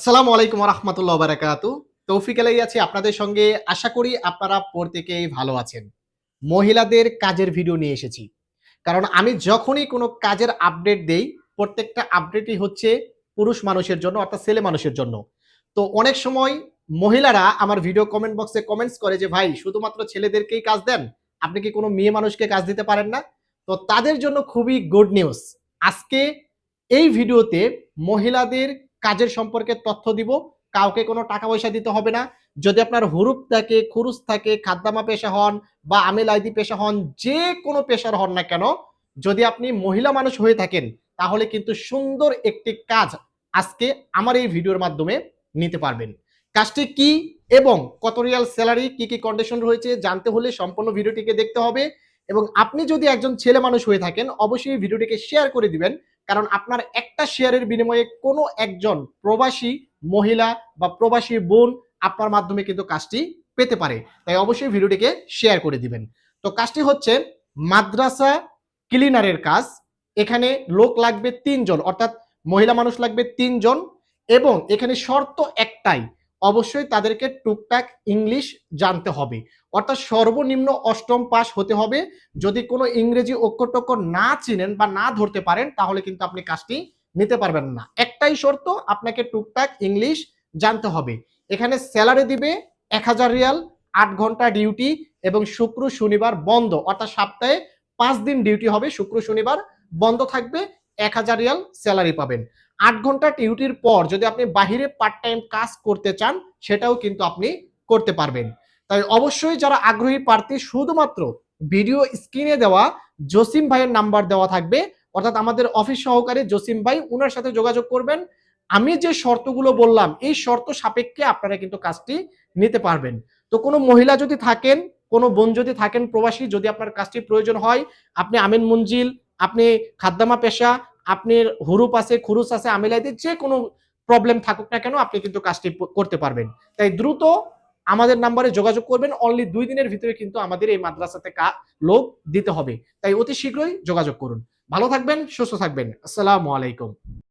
আসসালামু আলাইকুম রহমতুল্লাহ বারাকাতু তৌফিক আলাই আছি আপনাদের সঙ্গে। আশা করি আপনারা প্রত্যেকেই ভালো আছেন। মহিলাদের কাজের ভিডিও নিয়ে এসেছি। কারণ আমি যখনই কোনো কাজের আপডেট দেই, প্রত্যেকটা আপডেটই হচ্ছে পুরুষ মানুষের জন্য অর্থাৎ ছেলে মানুষের জন্য। তো অনেক সময় মহিলারা আমার ভিডিও কমেন্ট বক্সে কমেন্টস করে যে, ভাই, শুধুমাত্র ছেলেদেরকেই কাজ দেন? আপনি কি কোনো মেয়ে মানুষকে কাজ দিতে পারেন না? তো তাদের জন্য খুবই গুড নিউজ আজকে এই ভিডিওতে মহিলাদের কাজের সম্পর্কে তথ্য দিব। কাউকে কোনো টাকা পয়সা দিতে হবে না। যদি আপনার হুরুপ থাকে, খুরুস থাকে, খাদ্দামা পেশা হন বা আমিল আইদি পেশা হন, যে কোনো পেশার হন না কেন, যদি আপনি মহিলা মানুষ হয়ে থাকেন, তাহলে কিন্তু সুন্দর একটি কাজ আজকে আমার এই ভিডিওর মাধ্যমে নিতে পারবেন। কাজটি কি এবং কত রিয়াল স্যালারি, কি কি কন্ডিশন রয়েছে, জানতে হলে সম্পূর্ণ ভিডিওটিকে দেখতে হবে। এবং আপনি যদি একজন ছেলে মানুষ হয়ে থাকেন, অবশ্যই ভিডিওটিকে শেয়ার করে দিবেন। কারণ আপনার একটা শেয়ারের বিনিময়ে কোনো একজন প্রবাসী মহিলা বা প্রবাসী বোন আপনার মাধ্যমে কিন্তু কাজটি পেতে পারে। তাই অবশ্যই ভিডিওটিকে শেয়ার করে দিবেন। তো কাজটি হচ্ছে মাদ্রাসা ক্লিনারের কাজ। এখানে লোক লাগবে তিনজন, অর্থাৎ মহিলা মানুষ লাগবে তিনজন এবং এখানে শর্ত একটাই অবশ্যই তাদেরকে টুকটাক ইংলিশ জানতে হবে। অর্থাৎ সর্বনিম্ন অষ্টম পাস হতে হবে। যদি কোনো ইংরেজি অক্ষর টক্ষর না চিনেন বা না ধরতে পারেন, তাহলে কিন্তু আপনি কাজটি নিতে পারবেন না। একটাই শর্ত, আপনাকে টুকটাক ইংলিশ জানতে হবে। এখানে স্যালারি দিবে এক হাজার রিয়াল, আট ঘণ্টা ডিউটি এবং শুক্র, শনিবার বন্ধ। অর্থাৎ সপ্তাহে পাঁচ দিন ডিউটি হবে, শুক্র, শনিবার বন্ধ থাকবে। এক হাজার রিয়াল স্যালারি পাবেন। আট ঘণ্টা ডিউটির পর যদি আপনি বাহিরে পার্ট টাইম কাজ করতে চান, সেটাও কিন্তু আপনি করতে পারবেন। তাই অবশ্যই যারা আগ্রহী প্রার্থী, শুধুমাত্র ভিডিও স্ক্রিনে দেওয়া জসিম ভাইয়ের নাম্বার দেওয়া থাকবে। অর্থাৎ আমাদের অফিস সহকারী জসিম ভাই ওনার সাথে যোগাযোগ করবেন। আমি যে শর্তগুলো বললাম, এই শর্ত সাপেক্ষে আপনারা কিন্তু কাজটি নিতে পারবেন। তো কোনো মহিলা যদি থাকেন, কোনো বোন যদি থাকেন, প্রবাসী যদি আপনার কাজটি প্রয়োজন হয়, আপনি আমিন মঞ্জিল, আপনি খাদ্দামা পেশা আপনার হুরুপ আছে, খুরুস আছে আমিলাইতে যে কোনো প্রবলেম থাকুক না কেন আপনি কিন্তু কাজটি করতে পারবেন। তাই দ্রুত আমাদের নাম্বারে যোগাযোগ করবেন। অনলি দুই দিনের ভিতরে কিন্তু আমাদের এই মাদ্রাসাতে লোক দিতে হবে। তাই অতি শীঘ্রই যোগাযোগ করুন। ভালো থাকবেন, সুস্থ থাকবেন। আসসালামু আলাইকুম।